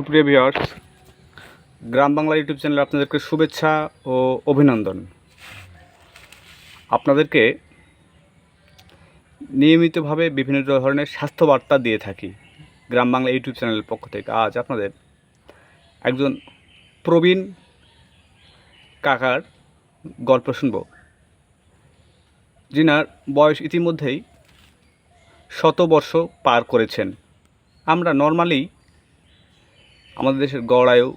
সুপ্রিয় ভিউয়ার্স, গ্রাম বাংলা ইউটিউব চ্যানেলে আপনাদেরকে শুভেচ্ছা ও অভিনন্দন। আপনাদেরকে নিয়মিতভাবে বিভিন্ন ধরনের স্বাস্থ্য বার্তা দিয়ে থাকি গ্রাম বাংলা ইউটিউব চ্যানেলের পক্ষ থেকে। আজ আপনাদের একজন প্রবীণ কাকার গল্প শুনব। যিনার বয়স ইতিমধ্যেই শত বর্ষ পার করেছেন। আমরা নর্মালি আমাদের দেশের গড় আয়ু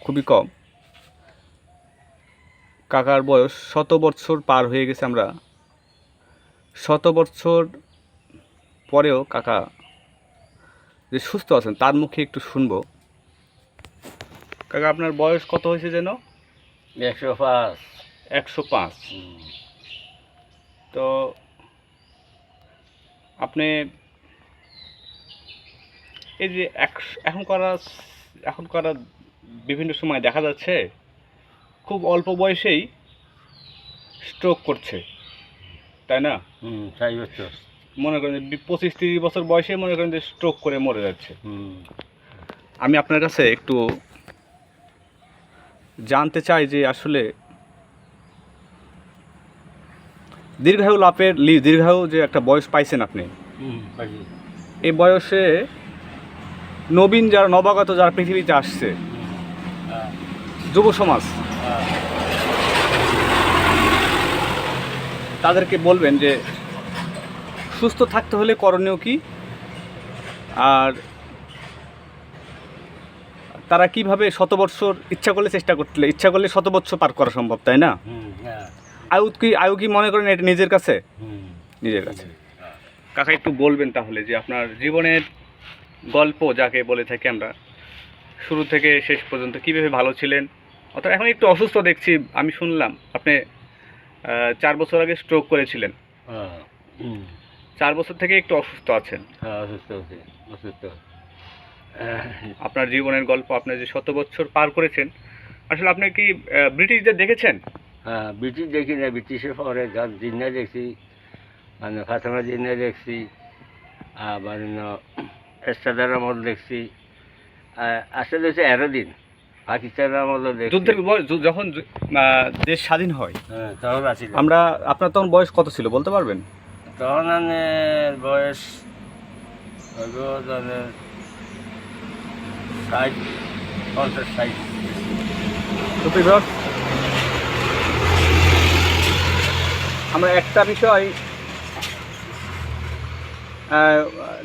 খুবই কম। কাকার বয়স শত বছর পার হয়ে গেছে আমরা। শত বছর পরেও কাকা যে সুস্থ আছেন তার মুখে একটু শুনব। কাকা আপনার বয়স কত হয়েছে যেন? একশো পাঁচ। একশো পাঁচ। তো আপনি এই যে এখন করা এখন করা বিভিন্ন সময় দেখা যাচ্ছে খুব অল্প বয়সেই স্ট্রোক করছে। তাই না? তাই মনে করেন পঁচিশ তিরিশ বছর বয়সে মনে করেন যে স্ট্রোক করে মরে যাচ্ছে। আমি আপনার কাছে একটু জানতে চাই যে আসলে দীর্ঘায়ু লাভের লি দীর্ঘায়ু যে একটা বয়স পাইছেন আপনি এই বয়সে নবীন যারা নবাগত যারা পৃথিবীতে আসছে যুব সমাজ তাদেরকে বলবেন যে সুস্থ থাকতে হলে করণীয় কি? আর তারা কীভাবে শত বৎসর ইচ্ছা করলে চেষ্টা করতে ইচ্ছা করলে শত বৎসর পার করা সম্ভব তাই না? হ্যাঁ। আয়ু কি আয়ু কি মনে করেন এটা নিজের কাছে? নিজের কাছে। হ্যাঁ। কাকা একটু বলবেন তাহলে যে আপনার জীবনের গল্প যাকে বলে থাকি আমরা শুরু থেকে শেষ পর্যন্ত কীভাবে ভালো ছিলেন? অর্থাৎ এখন একটু অসুস্থ দেখছি আমি শুনলাম আপনি চার বছর আগে স্ট্রোক করেছিলেন। হ্যাঁ চার বছর থেকে একটু অসুস্থ আছেন। হ্যাঁ অসুস্থ আছে অসুস্থ। আপনার জীবনের গল্প আপনি যে শত বছর পার করেছেন আসলে আপনি কি ব্রিটিশদের দেখেছেন? হ্যাঁ ব্রিটিশ দেখি না ব্রিটিশের পরে গান জিন্না দেখছি মানে ফাতেমা জিন্না দেখছি আবার এস্টাদার আমল দেখছি। আসলে হচ্ছে এরো দিন। পাকিস্তানের আমলও দেখছি। যুদ্ধের বয়- যু- যখন যু- আহ, দেশ স্বাধীন হয় হ্যাঁ তখন আছি আমরা আপনার তখন বয়স কত ছিল বলতে পারবেন? তখন আমার বয়স হইব তাহলে ষাট পঞ্চাশ ষাট। তো প্রিয় আমরা একটা বিষয়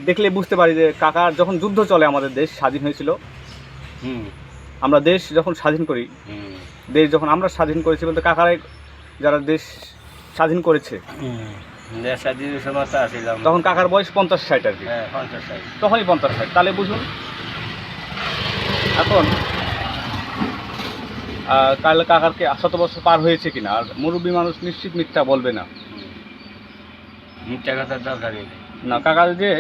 দেখলে বুঝতে পারি যে কাকার যখন যুদ্ধ চলে আমাদের দেশ স্বাধীন হয়েছিল। আমরা দেশ যখন স্বাধীন করি দেশ যখন আমরা স্বাধীন করেছি বলতে কাকারাই যারা দেশ স্বাধীন করেছে। তখন কাকার বয়স পঞ্চাশ ষাট আর কি। হ্যাঁ তখনই পঞ্চাশ ষাট। তাহলে বুঝুন এখন আহ, কাল কাকারকে শত বছর পার হয়েছে কিনা? আর মুরব্বী মানুষ নিশ্চিত মিথ্যা বলবে না। মিথ্যা কথার দরকার নেই। না কাকা যে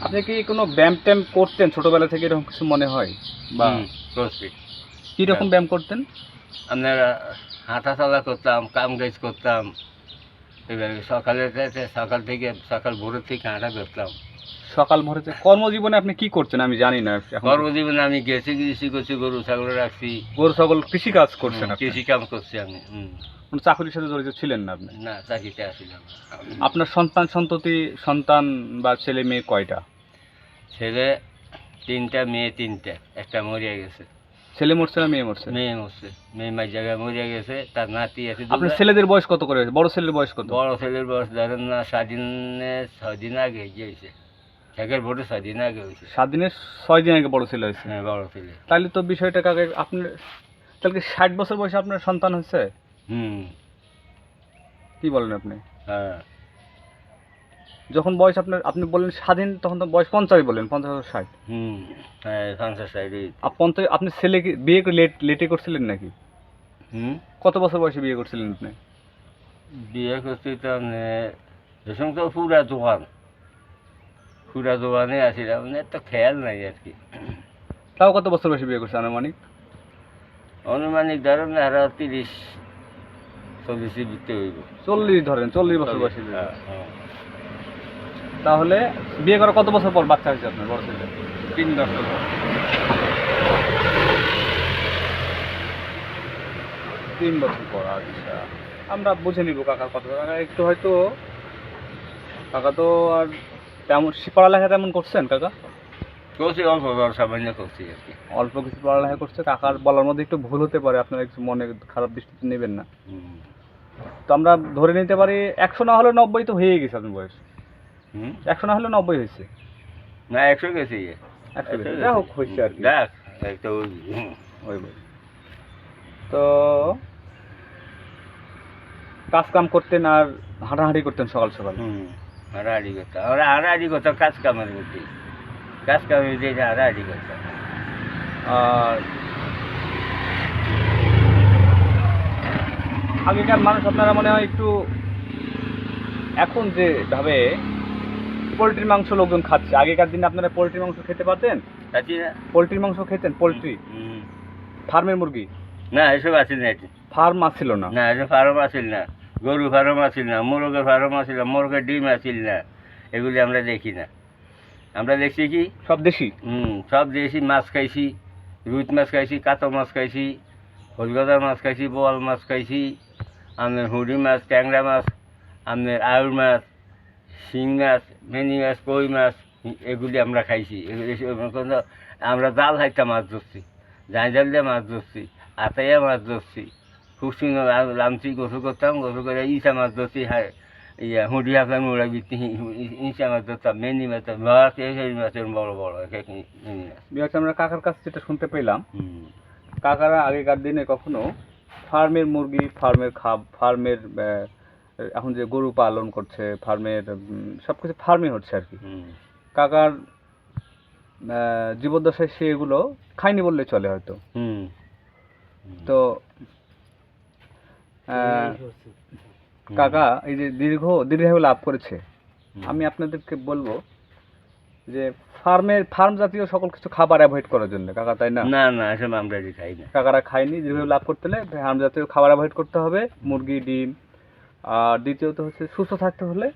আপনি কি কোনো ব্যায়াম ট্যাম করতেন ছোটবেলা থেকে এরকম কিছু মনে হয়? বা ক্রসফিট কীরকম ব্যায়াম করতেন? আপনারা হাঁটা চলা করতাম কাম কাজ করতাম এবার সকালে সকাল থেকে সকাল ভোরের থেকে হাঁটা করতাম। সকাল ভোরেতে কর্মজীবনে আপনি কি করছেন আমি জানি না কর্মজীবনে আমি গেছি কৃষি করছি গরু ছাগল রাখছি। গরু ছাগল কৃষি কাজ করছেন কৃষি কাম করছি আমি কোনো চাকরির সাথে জড়িত ছিলেন না আপনি? না চাকরিতে আসিলাম। আপনার সন্তান সন্ততি সন্তান বা ছেলে মেয়ে কয়টা? ছেলে তিনটা মেয়ে তিনটা একটা মরিয়া গেছে। ছেলে মরছে না মেয়ে মরছে? মেয়ে মরছে মেয়ে মাই জায়গায় মরিয়া গেছে তার নাতি আছে আপনার ছেলেদের বয়স কত করে? বড় ছেলের বয়স কত? বড় ছেলের বয়স ধরেন না স্বাধীনের ছয় দিন আগে গিয়েছে। ছেলের ভোটে ছয় দিন আগে হয়েছে। সাত দিনের ছয় দিন আগে বড় ছেলে হয়েছে? হ্যাঁ বড় ছেলে। তাহলে তো বিষয়টা কাকে আপনার তাহলে কি ষাট বছর বয়সে আপনার সন্তান হয়েছে? হুম। কি বলেন আপনি? হ্যাঁ। যখন বয়স আপনার আপনি বললেন স্বাধীন তখন তো বয়স পঞ্চাশ বললেন পঞ্চাশ বছর ষাট। হুম। হ্যাঁ পঞ্চাশ সাইডে আর পঞ্চাশ আপনি ছেলেকে বিয়ে করে লেট লেটে করছিলেন নাকি? হুম? কত বছর বয়সে বিয়ে করছিলেন আপনি? বিয়ে করছি তো মানে তো পুরা দোকান। পুরা দোকানে আসিলাম মানে এত খেয়াল নাই আর কি তাও কত বছর বয়সে বিয়ে করছে আনুমানিক আনুমানিক ধরেন না আরও তিরিশ চল্লিশের ভিতরে হইব চল্লিশ ধরেন চল্লিশ বছর বয়সে বিয়ে হ্যাঁ। হ্যাঁ। তাহলে বিয়ে করার কত বছর পর বাচ্চা হয়েছে আপনার বড় ছেলে তিন বছর। তিন বছর পর আচ্ছা আমরা বুঝে নিব কাকার কথা কাকা একটু হয়তো কাকা তো আর তেমন পড়ালেখা তেমন করছেন কাকা? করছি অল্প সামান্য করছি আর কি। অল্প কিছু পড়ালেখা করছে কাকার বলার মধ্যে একটু ভুল হতে পারে আপনারা একটু মনে খারাপ দৃষ্টিতে নেবেন না। তো আমরা ধরে নিতে পারি একশো না হলে নব্বই তো হয়ে গেছে আপনার বয়স। হুম? একশো না হলে নব্বই হয়েছে? না একশো গেছি। একশো হোক হয়েছে আর কি। ওই। তো কাজ কাম করতেন আর হাঁটাহাঁটি করতেন সকাল সকাল। হুম। হারাহারি করতাম আমরা হারাহারি করতাম কাজ কামের মধ্যে কাজ কামের মধ্যে হারাহারি করতাম আর আগেকার মানুষ আপনারা মনে হয় একটু এখন যে ভাবে পোলট্রির মাংস লোকজন খাচ্ছে আগেকার দিনে আপনারা পোলট্রির মাংস খেতে পারতেন আছি পোলট্রির মাংস খেতেন পোলট্রি ফার্মের মুরগি না এসব আছিল না এটি ফার্ম ছিল না না এসব ফার্ম আছিল না গরু ফার্ম আছিল না মোরগের ফার্ম আছিল না মোরগের ডিম আছিল না এগুলি আমরা দেখি না। আমরা দেখছি কি? সব দেশি? হুম সব দেশি মাছ খাইছি রুইত মাছ খাইছি কাতো মাছ খাইছি হলগদার মাছ খাইছি বোয়াল মাছ খাইছি আপনার হুড়ি মাছ ট্যাংরা মাছ আপনার আউর মাছ শিং মাছ ভেনি মাছ কই মাছ এগুলি আমরা খাইছি। এগুলি আমরা জাল হাইটা মাছ ধরছি জাল জাল দিয়ে মাছ ধরছি আতাইয়া মাছ ধরছি খুব সুন্দর লাম- গোসল করতাম গোসল করে ইসা মাছ ধরছি হ্যাঁ ইয়া হুডি হাফলাম মুড়া বিত্তি ইসা মাছ ধরতাম মেনি মাছ মাছের বড় বড় বিহার আমরা কাকার কাছে যেটা শুনতে পেলাম কাকারা আগেকার দিনে কখনো ফার্মের মুরগি ফার্মের খাব ফার্মের এখন যে গরু পালন করছে ফার্মের সব কিছু ফার্মে হচ্ছে আর কি। কাকার জীবদ্দশায় সে এগুলো খায়নি বললে চলে হয়তো। তো কাকা এই যে দীর্ঘ দীর্ঘায়ু লাভ করেছে। আমি আপনাদেরকে বলব যে ফার্মের ফার্ম জাতীয় সকল কিছু খাবার অ্যাভয়েড করার জন্য। কাকা তাই না? না না এসব আমরা এটি খাই না। কাকারা খায়নি দীর্ঘায়ু লাভ করতে হলে ফার্ম জাতীয় খাবার অ্যাভয়েড করতে হবে মুরগি ডিম। আর দ্বিতীয়ত হচ্ছে সুস্থ থাকতে হলে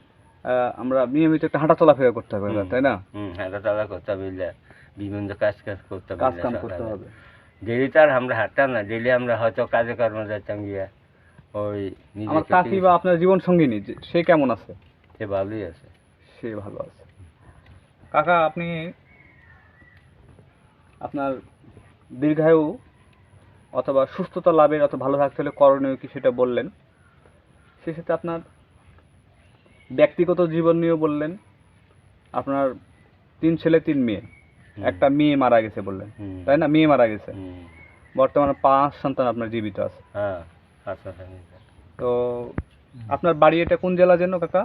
আমরা নিয়মিত একটা হাঁটা চলাফেরা করতে হবে তাই না? হাঁটা চলা করতে হবে বিভিন্ন কাজ কাজ করতে হবে কাজ কাম করতে হবে। ডেলি তো আর আমরা হাঁটতাম না ডেলি আমরা হয়তো কাজে কর্ম যাইতাম গিয়া। ওই আমার কাকি বা আপনার জীবন সঙ্গিনী সে কেমন আছে? সে ভালোই আছে। সে ভালো আছে। কাকা আপনি আপনার দীর্ঘায়ু অথবা সুস্থতা লাভের অথবা ভালো থাকতে হলে করণীয় কি সেটা বললেন? সে সাথে আপনার ব্যক্তিগত জীবন নিয়েও বললেন। আপনার তিন ছেলে তিন মেয়ে। একটা মেয়ে মারা গেছে বললেন। তাই না? মেয়ে মারা গেছে। বর্তমানে পাঁচ সন্তান আপনার জীবিত আছে। হ্যাঁ। তো আপনার বাড়ি এটা কোন জেলা যেন কাকা?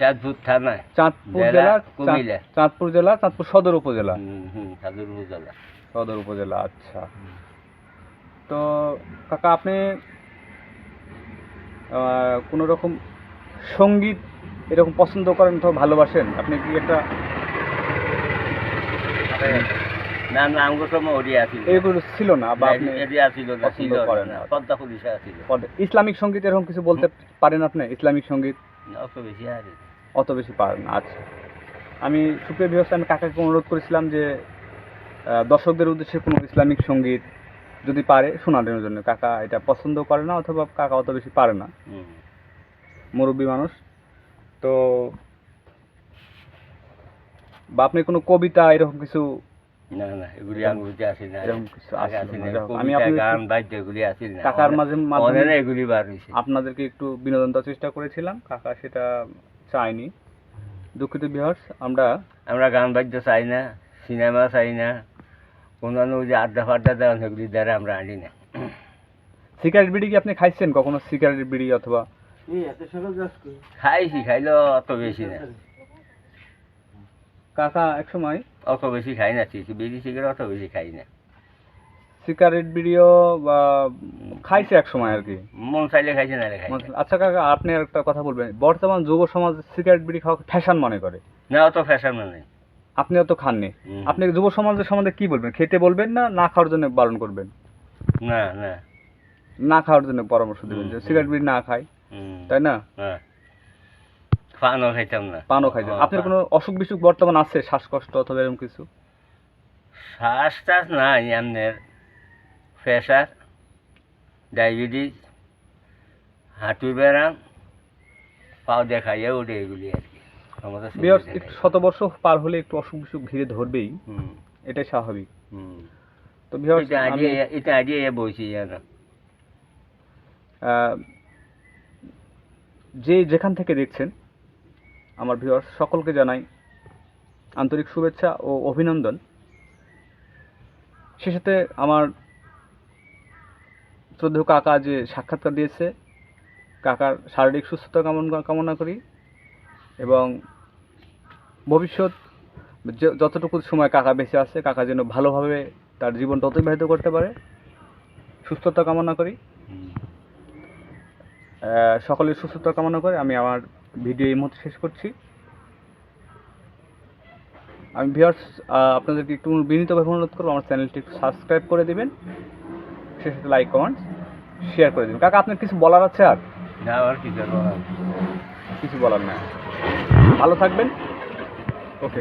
চাঁদপুর থানায়। চাঁদপুর জেলা কুমিল্লা। চাঁদপুর জেলা চাঁদপুর সদর উপজেলা? সাদুর উপজেলা। সদর উপজেলা আচ্ছা। তো কাকা আপনি কোনো রকম সংগীত এরকম পছন্দ করেন অথবা ভালোবাসেন? আপনি কি একটা না না আমগো সময় ওডি আছিল। এগুলো ছিল না বা আপনি না ছিল না না। পদ্মা পুলিশে পদ- ইসলামিক সংগীত এরকম কিছু বলতে পারেন আপনি? ইসলামিক সংগীত? অত বেশি আর অত বেশি পারেন না আচ্ছা। আমি সুপ্রিয় বিভাগ আমি কাকাকে অনুরোধ করেছিলাম যে দর্শকদের উদ্দেশ্যে কোনো ইসলামিক সংগীত যদি পারে শোনানোর জন্য। কাকা এটা পছন্দ করে না অথবা কাকা অত বেশি পারে না? মুরব্বী মানুষ। তো বা আপনি কোনো কবিতা এরকম কিছু না না এগুলি আঙ্গুলিতে আসে না। এরকম কিছু আগে আসে আসে না। না যাই হোক, আমি গান বাদ্য এগুলি আসে না। কাকার মাঝে মাধ্যমে এগুলি বার হয়েছে। আপনাদেরকে একটু বিনোদন দেওয়ার চেষ্টা করেছিলাম। কাকা সেটা চায়নি। দুঃখিত বিহার্স আমরা আমরা গান বাদ্য চাই না সিনেমা চাই না অন্যান্য যে আড্ডা ফাড্ডা দেওয়া সেগুলি দ্বারা আমরা আনি না। সিগারেট বিড়ি কি আপনি খাইছেন কখনো? সিগারেট বিড়ি অথবা খাইছি খাইলেও অত বেশি না। কাকা এক সময় অত বেশি খাই না ঠিক বেশি সিগারেট অত বেশি খাই না। সিগারেট বিড়িও বা খাইছে এক সময় আর কি? মন চাইলে খাইছে না। আচ্ছা কাকা আপনি আর একটা কথা বলবেন। বর্তমান যুব সমাজ সিগারেট বিড়ি খাওয়া ফ্যাশন মনে করে। না অত ফ্যাশন মানে আপনি অত খাননি। আপনি যুব সমাজের সম্বন্ধে কি বলবেন? খেতে বলবেন না না খাওয়ার জন্য বারণ করবেন? না না। না খাওয়ার জন্য পরামর্শ দেবেন যে সিগারেট বিড়ি না খায় তাই না? হ্যাঁ। পানও খাইতাম না। পানও খাইতেন। ও, আপনার কোনো অসুখ বিসুখ বর্তমান আছে? শ্বাসকষ্ট অথবা এরকম কিছু? শ্বাস টাস নাই আপনার প্রেশার ডায়াবেটিস হাঁটুর ব্যায়াম পাও দেখাইয়া ওঠে এগুলি আর কি। একটু শত বর্ষ পার হলে একটু অসুখ বিসুখ ঘিরে ধরবেই। এটাই স্বাভাবিক। তো বিহার এটা আগে জানো যে যেখান থেকে দেখছেন আমার ভিউয়ার সকলকে জানাই আন্তরিক শুভেচ্ছা ও অভিনন্দন। সে সাথে আমার শ্রদ্ধেয় কাকা যে সাক্ষাৎকার দিয়েছে কাকার শারীরিক সুস্থতা কামনা কামনা করি এবং ভবিষ্যৎ যতটুকু সময় কাকা বেঁচে আছে কাকা যেন ভালোভাবে তার জীবনটা অতিবাহিত করতে পারে সুস্থতা কামনা করি। সকলের সুস্থতা কামনা করে আমি আমার ভিডিও এই মুহূর্তে শেষ করছি। আমি ভিওয়ার্স আপনাদেরকে একটু বিনীতভাবে অনুরোধ করব আমার চ্যানেলটি একটু সাবস্ক্রাইব করে দেবেন। সে সাথে লাইক কমেন্টস শেয়ার করে দেবেন। কাকা আপনার কিছু বলার আছে আর? না আর কি করব কিছু বলার না ভালো থাকবেন। ওকে।